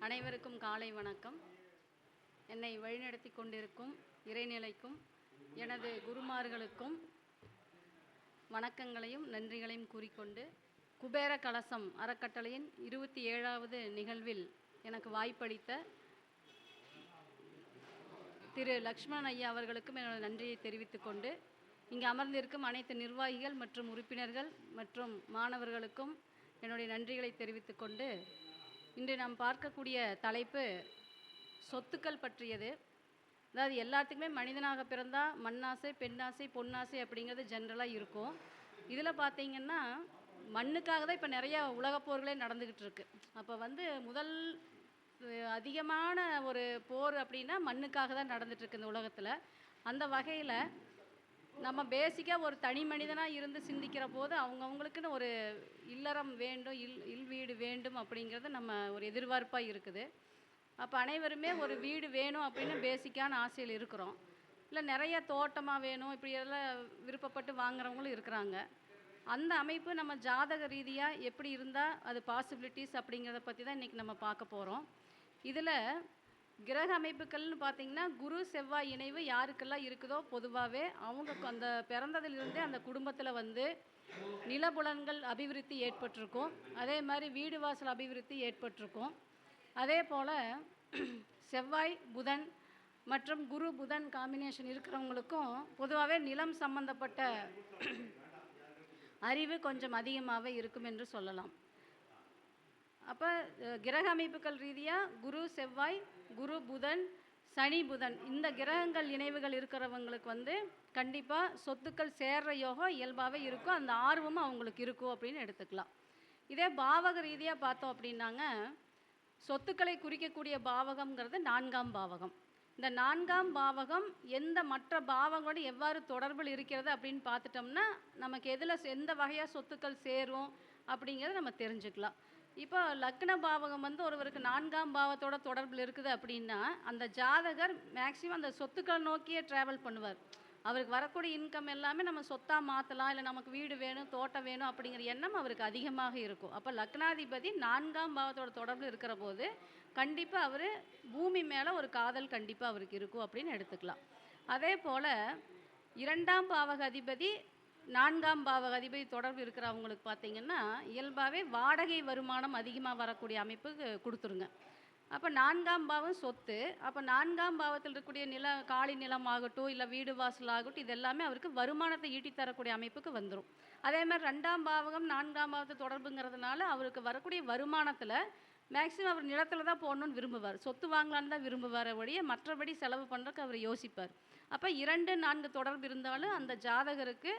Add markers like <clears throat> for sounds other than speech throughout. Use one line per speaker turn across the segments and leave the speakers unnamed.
அனைவருக்கும் காலை வணக்கம். என்னை வழிநடத்தி கொண்டிருக்கும் இறைநிலைக்கும் எனது குருமார்களுக்கும் வணக்கங்களையும் நன்றிகளையும் கூறிக்கொண்டு குபேர கலசம் அறக்கட்டளையின் இருபத்தி ஏழாவது நிகழ்வில் எனக்கு வாய்ப்பளித்த திரு லக்ஷ்மணன் ஐயா அவர்களுக்கும் என்னோட நன்றியை தெரிவித்துக் கொண்டு இங்கு அமர்ந்திருக்கும் அனைத்து நிர்வாகிகள் மற்றும் உறுப்பினர்கள் மற்றும் மாணவர்களுக்கும் என்னுடைய நன்றிகளை தெரிவித்துக்கொண்டு இன்று நாம் பார்க்கக்கூடிய தலைப்பு சொத்துக்கள் பற்றியது. அதாவது எல்லாத்துக்குமே மனிதனாக பிறந்தால் மண்ணாசை பெண்ணாசை பொன்னாசை அப்படிங்கிறது ஜென்ரலாக இருக்கும். இதில் பார்த்தீங்கன்னா மண்ணுக்காக தான் இப்போ நிறைய உலகப் போர்களே நடந்துக்கிட்டு இருக்கு. அப்போ வந்து முதல் அதிகமான ஒரு போர் அப்படின்னா மண்ணுக்காக தான் நடந்துகிட்ருக்கு இந்த உலகத்தில். அந்த வகையில் நம்ம பேசிக்காக ஒரு தனி மனிதனாக இருந்து சிந்திக்கிற போது அவங்கவுங்களுக்குன்னு ஒரு இல்லறம் வேண்டும் இல் இல் வீடு வேண்டும் அப்படிங்கிறது நம்ம ஒரு எதிர்பார்ப்பாக இருக்குது. அப்போ அனைவருமே ஒரு வீடு வேணும் அப்படின்னு பேசிக்கான ஆசையில் இருக்கிறோம். இல்லை நிறைய தோட்டமாக வேணும் இப்படி எல்லாம் விருப்பப்பட்டு வாங்குறவங்களும் இருக்கிறாங்க. அந்த அமைப்பு நம்ம ஜாதக ரீதியாக எப்படி இருந்தால் அது பாசிபிலிட்டிஸ் அப்படிங்கிறத பற்றி தான் இன்றைக்கி நம்ம பார்க்க போகிறோம் இதில் கிரக அமைப்புகள்னு பார்த்தீங்கன்னா குரு செவ்வாய் இணைவு யாருக்கெல்லாம் இருக்குதோ பொதுவாகவே அவங்க அந்த பிறந்ததிலிருந்தே அந்த குடும்பத்தில் வந்து நிலபுலன்கள் அபிவிருத்தி ஏற்பட்டிருக்கும். அதே மாதிரி வீடு வாசல் அபிவிருத்தி ஏற்பட்டிருக்கும். அதே போல் <clears throat> செவ்வாய் புதன் மற்றும் குரு புதன் காம்பினேஷன் இருக்கிறவங்களுக்கும் பொதுவாகவே நிலம் சம்பந்தப்பட்ட <clears throat> அறிவு கொஞ்சம் அதிகமாகவே இருக்கும் என்று சொல்லலாம். அப்போ கிரக அமைப்புகள் ரீதியாக குரு செவ்வாய் குரு புதன் சனி புதன். இந்த கிரகங்கள் இணைவுகள் இருக்கிறவங்களுக்கு வந்து கண்டிப்பாக சொத்துக்கள் சேர்ற யோகம் இயல்பாகவே இருக்கும். அந்த ஆர்வமும் அவங்களுக்கு இருக்கும் அப்படின்னு எடுத்துக்கலாம். இதே பாவக ரீதியாக பார்த்தோம் அப்படின்னாங்க சொத்துக்களை குறிக்கக்கூடிய பாவகம்ங்கிறது நான்காம் பாவகம். இந்த நான்காம் பாவகம் எந்த மற்ற பாவங்களோடு எவ்வாறு தொடர்பில் இருக்கிறது அப்படின்னு பார்த்துட்டோம்னா நமக்கு எதில் எந்த வகையாக சொத்துக்கள் சேரும் அப்படிங்கிறத நம்ம தெரிஞ்சுக்கலாம். இப்போ லக்ன பாவகம் வந்து ஒருவருக்கு நான்காம் பாவத்தோட தொடர்பில் இருக்குது அப்படின்னா அந்த ஜாதகர் மேக்சிமம் அந்த சொத்துக்களை நோக்கியே ட்ராவல் பண்ணுவார். அவருக்கு வரக்கூடிய இன்கம் எல்லாமே நம்ம சொத்தாக மாற்றலாம் இல்லை நமக்கு வீடு வேணும் தோட்டம் வேணும் அப்படிங்கிற எண்ணம் அவருக்கு அதிகமாக இருக்கும். அப்போ லக்னாதிபதி நான்காம் பாவத்தோட தொடர்பில் இருக்கிற போது கண்டிப்பாக அவர் பூமி மேலே ஒரு காதல் கண்டிப்பாக அவருக்கு இருக்கும் அப்படின்னு எடுத்துக்கலாம். அதே போல் இரண்டாம் பாவக அதிபதி நான்காம் பாவக அதிபதி தொடர்பு இருக்கிறவங்களுக்கு பார்த்தீங்கன்னா இயல்பாகவே வாடகை வருமானம் அதிகமாக வரக்கூடிய அமைப்பு கொடுத்துருங்க. அப்போ நான்காம் பாவம் சொத்து அப்போ நான்காம் பாவத்தில் இருக்கக்கூடிய நில காலி நிலம் ஆகட்டும் இல்லை வீடு வாசல் ஆகட்டும் இது எல்லாமே அவருக்கு வருமானத்தை ஈட்டி தரக்கூடிய அமைப்புக்கு வந்துடும் அதே மாதிரி ரெண்டாம் பாவகம் நான்காம் பாவத்தை தொடர்புங்கிறதுனால அவருக்கு வரக்கூடிய வருமானத்தில் மேக்ஸிமம் அவர் நிலத்தில் தான் போடணும்னு விரும்புவார். சொத்து வாங்கலான்னு தான் விரும்புவார் ஒழிய மற்றபடி செலவு பண்ணுறதுக்கு அவர் யோசிப்பார். அப்போ இரண்டு நான்கு தொடர்பு இருந்தாலும் அந்த ஜாதகருக்கு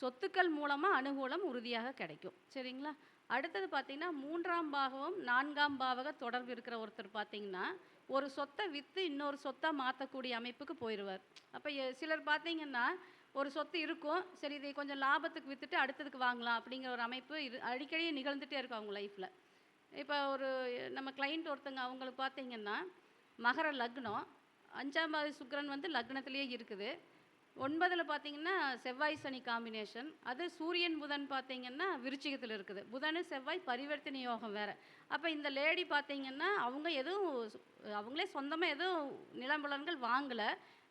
சொத்துக்கள் மூலமாக அனுகூலம் உறுதியாக கிடைக்கும். சரிங்களா? அடுத்தது பார்த்தீங்கன்னா மூன்றாம் பாகமும் நான்காம் பாவக தொடர்பு இருக்கிற ஒருத்தர் பார்த்தீங்கன்னா ஒரு சொத்தை விற்று இன்னொரு சொத்தாக மாற்றக்கூடிய அமைப்புக்கு போயிடுவார் அப்போ சிலர் பார்த்தீங்கன்னா ஒரு சொத்து இருக்கும் சரி இதை கொஞ்சம் லாபத்துக்கு விற்றுட்டு அடுத்ததுக்கு வாங்கலாம் அப்படிங்கிற ஒரு அமைப்பு இது அடிக்கடி நிகழ்ந்துகிட்டே இருக்கும் அவங்க லைஃப்பில் இப்போ ஒரு நம்ம கிளைண்ட் ஒருத்தங்க அவங்களுக்கு பார்த்தீங்கன்னா மகர லக்னம் அஞ்சாம் பாதி சுக்கரன் வந்து லக்னத்திலேயே இருக்குது. ஒன்பதில் பார்த்தீங்கன்னா செவ்வாய் சனி காம்பினேஷன் அது சூரியன் புதன் பார்த்தீங்கன்னா விருச்சிகத்தில் இருக்குது. புதனு செவ்வாய் பரிவர்த்தனை யோகம் வேறு. அப்போ இந்த லேடி பார்த்தீங்கன்னா அவங்க எதுவும் அவங்களே சொந்தமாக எதுவும் நிலம்புலன்கள் வாங்கலை.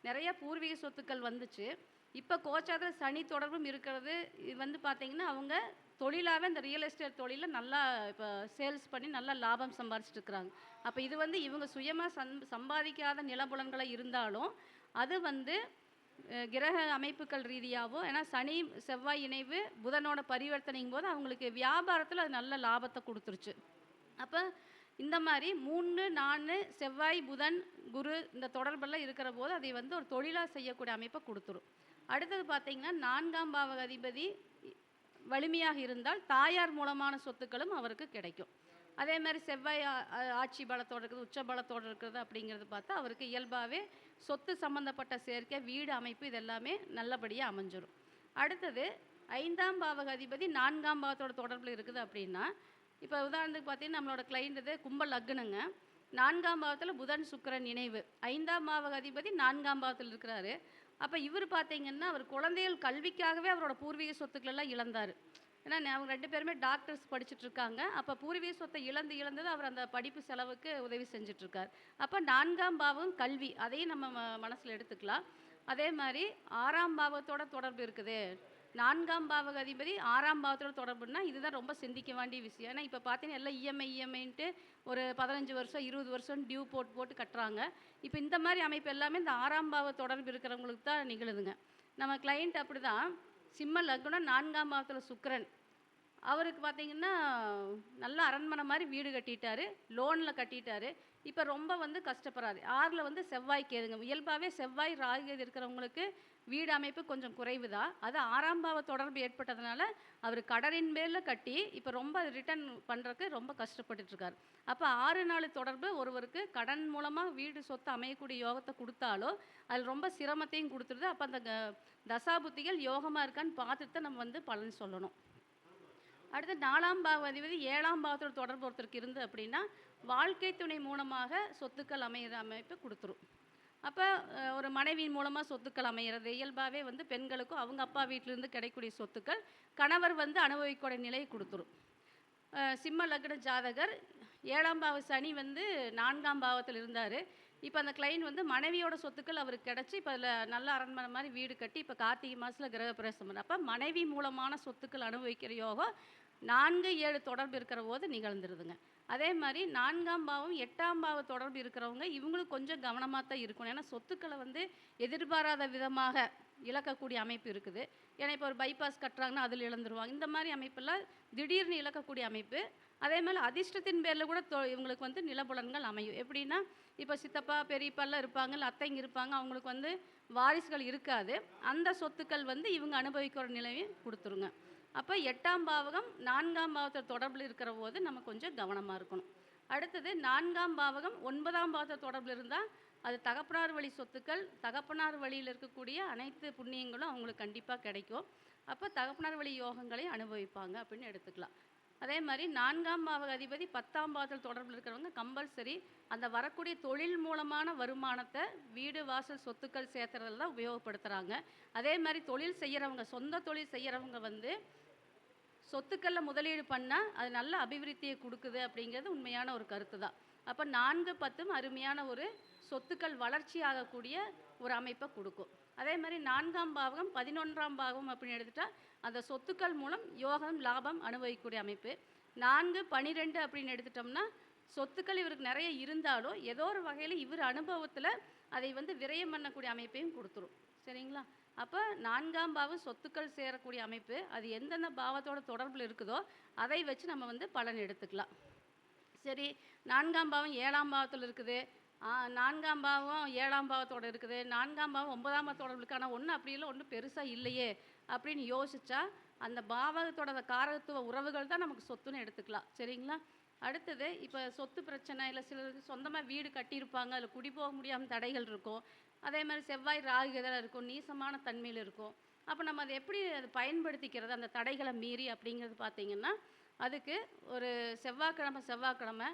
நிறைய பூர்வீக சொத்துக்கள் வந்துச்சு. இப்போ கோச்சாதில் சனி தொடர்பும் இருக்கிறது. இது வந்து பார்த்தீங்கன்னா அவங்க தொழிலாகவே இந்த ரியல் எஸ்டேட் தொழிலில் நல்லா இப்போ சேல்ஸ் பண்ணி நல்லா லாபம் சம்பாரிச்சிட்டு இருக்கிறாங்க. அப்போ இது வந்து இவங்க சுயமாக சம் சம்பாதிக்காத நிலபுலன்களாக இருந்தாலும் அது வந்து கிரக அமைப்புகள் ரீதியாகவோ ஏன்னா சனி செவ்வாய் இணைவு புதனோட பரிவர்த்தனைங்கும் போது அவங்களுக்கு வியாபாரத்தில் அது நல்ல லாபத்தை கொடுத்துருச்சு. அப்போ இந்த மாதிரி மூணு நாலு செவ்வாய் புதன் குரு இந்த தொடர்பெல்லாம் இருக்கிற போது அதை வந்து ஒரு தொழிலாக செய்யக்கூடிய அமைப்பை கொடுத்துரும். அடுத்தது பார்த்திங்கன்னா நான்காம் பாவக அதிபதி வலிமையாக இருந்தால் தாயார் மூலமான சொத்துக்களும் அவருக்கு கிடைக்கும். அதே மாதிரி செவ்வாய் ஆ- ஆட்சி பலத்தோடு இருக்குது உச்ச பலத்தோடு இருக்கிறது அப்படிங்கிறது பார்த்தா அவருக்கு இயல்பாகவே சொத்து சம்மந்தப்பட்ட சேர்க்கை வீடு அமைப்பு இதெல்லாமே நல்லபடியாக அமைஞ்சிரும். அடுத்தது ஐந்தாம் பாவக அதிபதி நான்காம் பாவத்தோட தொடர்பில் இருக்குது அப்படின்னா இப்போ உதாரணத்துக்கு பார்த்தீங்கன்னா நம்மளோட கிளைண்ட் இது கும்ப லக்னங்க. நான்காம் பாவத்தில் புதன் சுக்கிரன் இணைவு. ஐந்தாம் பாவக அதிபதி நான்காம் பாவத்தில் இருக்கிறாரு. அப்போ இவர் பார்த்தீங்கன்னா அவர் குழந்தைகள் கல்விக்காகவே அவரோட பூர்வீக சொத்துக்கள் எல்லாம் இழந்தார். ஏன்னா அவங்க ரெண்டு பேருமே டாக்டர்ஸ் படிச்சுட்டு இருக்காங்க அப்போ பூர்வீக சொத்தை இழந்து இழந்தது அவர் அந்த படிப்பு செலவுக்கு உதவி செஞ்சிட்ருக்கார். அப்போ நான்காம் பாவம் கல்வி அதையும் நம்ம ம- எடுத்துக்கலாம். அதே மாதிரி ஆறாம் பாவத்தோட தொடர்பு இருக்குது. நான்காம் பாவக அதிபதி ஆறாம் பாவத்தோட தொடர்புனா இதுதான் ரொம்ப சிந்திக்க வேண்டிய விஷயம். ஏன்னா இப்போ பார்த்தீங்கன்னா எல்லாம் இஎம்ஐ இஎம்ஐன்ட்டு ஒரு பதினஞ்சு வருஷம் இருபது வருஷம் டியூ போட்டு போட்டு கட்டுறாங்க. இப்போ இந்த மாதிரி அமைப்பு எல்லாமே இந்த ஆறாம் பாவ தொடர்பு இருக்கிறவங்களுக்கு தான் நிகழுதுங்க. நம்ம கிளைண்ட் அப்படி தான் சிம்ம லக்னம் நான்காம் பாவத்தில் சுக்கிரன். அவருக்கு பார்த்தீங்கன்னா நல்ல அரண்மனை மாதிரி வீடு கட்டிட்டாரு. லோனில் கட்டிட்டாரு. இப்போ ரொம்ப வந்து கஷ்டப்படுறாரு ஆறில் வந்து செவ்வாய் கேதுங்க இயல்பாகவே செவ்வாய் ராகு இருக்கிறவங்களுக்கு வீடு அமைப்பு கொஞ்சம் குறைவு தான் அது ஆறாம் பாவ தொடர்பு ஏற்பட்டதுனால அவர் கடனின் மேலில் கட்டி இப்போ ரொம்ப ரிட்டர்ன் பண்ணுறதுக்கு ரொம்ப கஷ்டப்பட்டுட்டுருக்கார் அப்போ ஆறு நாள் தொடர்பு ஒருவருக்கு கடன் மூலமாக வீடு சொத்து அமையக்கூடிய யோகத்தை கொடுத்தாலோ அதில் ரொம்ப சிரமத்தையும் கொடுத்துருது. அப்போ அந்த தசாபுத்திகள் யோகமாக இருக்கான்னு பார்த்துட்டு தான் நம்ம வந்து பலன் சொல்லணும். அடுத்து நாலாம் பாவ அதிபதி ஏழாம் பாவத்தோட தொடர்பு ஒருத்தருக்கு இருந்து அப்படின்னா வாழ்க்கை துணை மூலமாக சொத்துக்கள் அமைகிற அமைப்பு கொடுத்துரும். அப்போ ஒரு மனைவி மூலமாக சொத்துக்கள் அமைகிறது இயல்பாகவே வந்து பெண்களுக்கும் அவங்க அப்பா வீட்டிலேருந்து கிடைக்கக்கூடிய சொத்துக்கள் கணவர் வந்து அனுபவிக்கூடிய நிலையை கொடுத்துரும். சிம்ம லக்ன ஜாதகர் ஏழாம் பாவ சனி வந்து நான்காம் பாவத்தில் இருந்தார். இப்போ அந்த கிளைன் வந்து மனைவியோட சொத்துக்கள் அவருக்கு கிடச்சி இப்போ அதில் நல்ல அரண்மனை மாதிரி வீடு கட்டி இப்போ கார்த்திகை மாதத்தில் கிரகப்பிரவேசம் அப்போ மனைவி மூலமான சொத்துக்கள் அனுபவிக்கிற யோகம் நான்கு ஏழு தொடர்பு இருக்கிற போது நிகழ்ந்துருதுங்க. அதே மாதிரி நான்காம் பாவம் எட்டாம் பாவ தொடர்பு இருக்கிறவங்க இவங்களும் கொஞ்சம் கவனமாக தான் இருக்கணும். ஏன்னா சொத்துக்களை வந்து எதிர்பாராத விதமாக இழக்கக்கூடிய அமைப்பு இருக்குது. ஏன்னா இப்போ ஒரு பைபாஸ் கட்டுறாங்கன்னா அதில் இழந்துருவாங்க. இந்த மாதிரி அமைப்பெல்லாம் திடீர்னு இழக்கக்கூடிய அமைப்பு. அதே மாதிரி அதிர்ஷ்டத்தின் பேரில் கூட தொ- இவங்களுக்கு வந்து நிலப்புலன்கள் அமையும். எப்படின்னா இப்போ சித்தப்பா பெரியப்பாலாம் இருப்பாங்க இல்லை அத்தைங்க இருப்பாங்க அவங்களுக்கு வந்து வாரிசுகள் இருக்காது. அந்த சொத்துக்கள் வந்து இவங்க அனுபவிக்கிற நிலையும் கொடுத்துருங்க. அப்போ எட்டாம் பாவகம் நான்காம் பாவத்தை தொடர்பில் இருக்கிற போது நம்ம கொஞ்சம் கவனமாக இருக்கணும். அடுத்தது நான்காம் பாவகம் ஒன்பதாம் பாவத்தை தொடர்பில் இருந்தால் அது தகப்பனார் வழி சொத்துக்கள் தகப்பனார் வழியில் இருக்கக்கூடிய அனைத்து புண்ணியங்களும் அவங்களுக்கு கண்டிப்பாக கிடைக்கும். அப்போ தகப்பனார் வழி யோகங்களை அனுபவிப்பாங்க அப்படின்னு எடுத்துக்கலாம். அதே மாதிரி நான்காம் பாவக அதிபதி பத்தாம் பாவத்தில் தொடர்பில் இருக்கிறவங்க கம்பல்சரி அந்த வரக்கூடிய தொழில் மூலமான வருமானத்தை வீடு வாசல் சொத்துக்கள் சேர்த்துறதுல தான் உபயோகப்படுத்துகிறாங்க அதே மாதிரி தொழில் செய்கிறவங்க சொந்த தொழில் செய்கிறவங்க வந்து சொத்துக்களில் முதலீடு பண்ணால் அது நல்ல அபிவிருத்தியை கொடுக்குது அப்படிங்கிறது உண்மையான ஒரு கருத்து தான் அப்போ நான்கு பத்தும் அருமையான ஒரு சொத்துக்கள் வளர்ச்சி ஆகக்கூடிய ஒரு அமைப்பை கொடுக்கும். அதே மாதிரி நான்காம் பாவகம் பதினொன்றாம் பாவகம் அப்படின்னு எடுத்துட்டால் அந்த சொத்துக்கள் மூலம் யோகம் லாபம் அனுபவிக்கக்கூடிய அமைப்பு. நான்கு பனிரெண்டு அப்படின்னு எடுத்துட்டோம்னா சொத்துக்கள் இவருக்கு நிறைய இருந்தாலும் ஏதோ ஒரு வகையில் இவர் அனுபவத்தில் அதை வந்து விரயம் பண்ணக்கூடிய அமைப்பையும் கொடுத்துரும். சரிங்களா? அப்போ நான்காம் பாவம் சொத்துக்கள் சேரக்கூடிய அமைப்பு அது எந்தெந்த பாவத்தோட தொடர்பில் இருக்குதோ அதை வச்சு நம்ம வந்து பலன் எடுத்துக்கலாம். சரி நான்காம் பாவம் ஏழாம் பாவத்தில் இருக்குது. நான்காம் பாவம் ஏழாம் பாவத்தோட இருக்குது. நான்காம் பாவம் ஒன்பதாம் பாவத்தோட இருக்கு ஆனால் அப்படி இல்லை ஒன்றும் பெருசாக இல்லையே அப்படின்னு யோசிச்சா அந்த பாவகத்தோட அந்த காரகத்துவ உறவுகள் தான் நமக்கு சொத்துன்னு எடுத்துக்கலாம். சரிங்களா? அடுத்தது இப்போ சொத்து பிரச்சனை இல்லை சிலருக்கு சொந்தமாக வீடு கட்டியிருப்பாங்க அதில் குடி போக முடியாமல் தடைகள் இருக்கும். அதே மாதிரி செவ்வாய் ராகு இதெல்லாம் இருக்கும் நீசமான தன்மையில் இருக்கும். அப்போ நம்ம அதை எப்படி அது பயன்படுத்திக்கிறது அந்த தடைகளை மீறி அப்படிங்கிறது பார்த்திங்கன்னா அதுக்கு ஒரு செவ்வாய்க்கிழமை செவ்வாய்க்கிழமை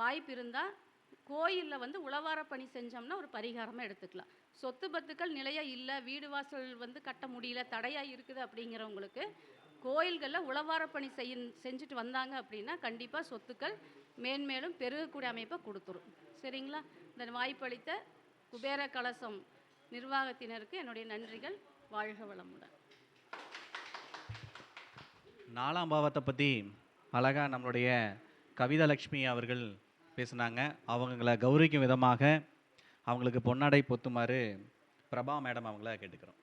வாய்ப்பு இருந்தால் கோயிலில் வந்து உழவார பணி செஞ்சோம்னா ஒரு பரிகாரமாக எடுத்துக்கலாம். சொத்து பத்துக்கள் நிலையாக இல்லை வீடு வாசல் வந்து கட்ட முடியல தடையாக இருக்குது அப்படிங்கிறவங்களுக்கு கோயில்களில் உழவார பணி செய்ய செஞ்சுட்டு வந்தாங்க அப்படின்னா கண்டிப்பாக சொத்துக்கள் மேன்மேலும் பெருகக்கூடிய அமைப்பை கொடுத்துரும். சரிங்களா? இந்த வாய்ப்பளித்த குபேர கலசம் நிர்வாகத்தினருக்கு என்னுடைய நன்றிகள். வாழ்க வளமுடன்.
நாலாம் பாவத்தை பற்றி அழகாக நம்மளுடைய கவிதலக்ஷ்மி அவர்கள் பேசுனாங்க. அவங்கள கௌரவிக்கும் விதமாக அவங்களுக்கு பொன்னாடை பொத்துமாறு பிரபா மேடம் அவங்கள கேட்டுக்கிறோம்.